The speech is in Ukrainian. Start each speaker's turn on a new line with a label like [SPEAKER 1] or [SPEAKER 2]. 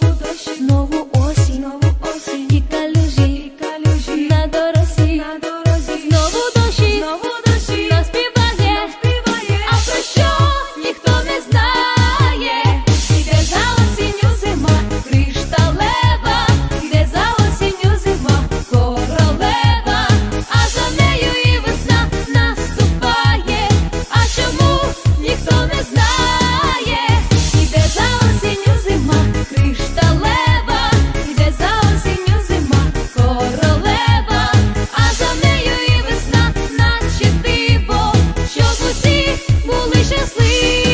[SPEAKER 1] novo sleep.